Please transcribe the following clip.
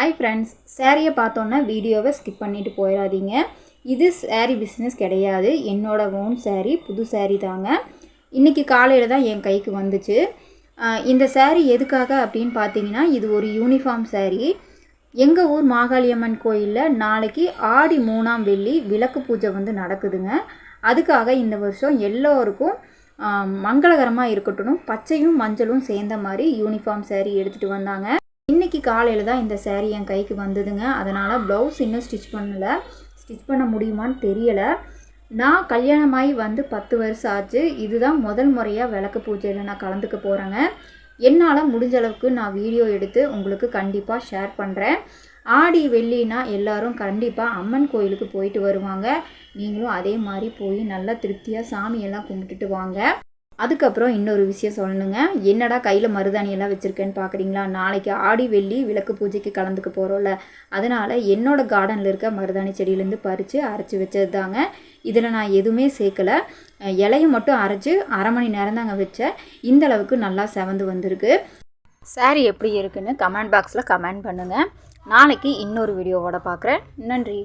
Hi friends சேரீயை பார்த்தோன்னா வீடியோவை skip பண்ணிவிட்டு போயிடாதீங்க. இது சேரீ பிஸ்னஸ் கிடையாது. என்னோட ஓன் சேரீ புது சேரீ தாங்க. இன்றைக்கி காலையில் தான் என் கைக்கு வந்துச்சு. இந்த சேரீ எதுக்காக அப்படின்னு பார்த்தீங்கன்னா இது ஒரு யூனிஃபார்ம் சேரீ எங்கள் ஊர் மாகாளியம்மன் கோயிலில் நாளைக்கு ஆடி மூணாம் வெள்ளி விளக்கு பூஜை வந்து நடக்குதுங்க. அதுக்காக இந்த வருஷம் எல்லோருக்கும் மங்களகரமாக இருக்கட்டும் பச்சையும் மஞ்சளும் சேர்ந்த மாதிரி யூனிஃபார்ம் சேரீ எடுத்துகிட்டு வந்தாங்க. இன்றைக்கி காலையில் தான் இந்த சேரீ என் கைக்கு வந்ததுங்க. அதனால் ப்ளவுஸ் இன்னும் ஸ்டிச் பண்ணலை. ஸ்டிச் பண்ண முடியுமான்னு தெரியலை. நான் கல்யாணமாகி வந்து பத்து வருஷம் ஆச்சு. இதுதான் முதல் முறையாக விளக்கு பூஜையில் நான் கலந்துக்க போகிறேங்க என்னால் முடிஞ்ச அளவுக்கு நான் வீடியோ எடுத்து உங்களுக்கு கண்டிப்பாக ஷேர் பண்ணுறேன் ஆடி வெள்ளினா எல்லாரும் கண்டிப்பாக அம்மன் கோயிலுக்கு போயிட்டு வருவாங்க. நீங்களும் அதே மாதிரி போய் நல்லா திருப்தியாக சாமியெல்லாம் கும்பிட்டுட்டு வாங்க. அதுக்கப்புறம் இன்னொரு விஷயம் சொல்லணுங்க. என்னடா கையில் மருதாணி எல்லாம் வச்சுருக்கேன்னு பார்க்குறீங்களா நாளைக்கு ஆடி வெள்ளி விளக்கு பூஜைக்கு கலந்துக்க போகிறோம்ல அதனால் என்னோட கார்டனில் இருக்க மருதாணி செடியிலேருந்து பறித்து அரைச்சி வச்சது தாங்க இதில் நான் எதுவுமே சேர்க்கலை. இலையை மட்டும் அரைச்சி அரை மணி நேரம் தாங்க வச்சேன். இந்த அளவுக்கு நல்லா செவந்து வந்திருக்கு. சாரி எப்படி இருக்குன்னு கமெண்ட் பாக்ஸில் கமெண்ட் பண்ணுங்கள் நாளைக்கு இன்னொரு வீடியோவோட பார்க்குறேன் நன்றி.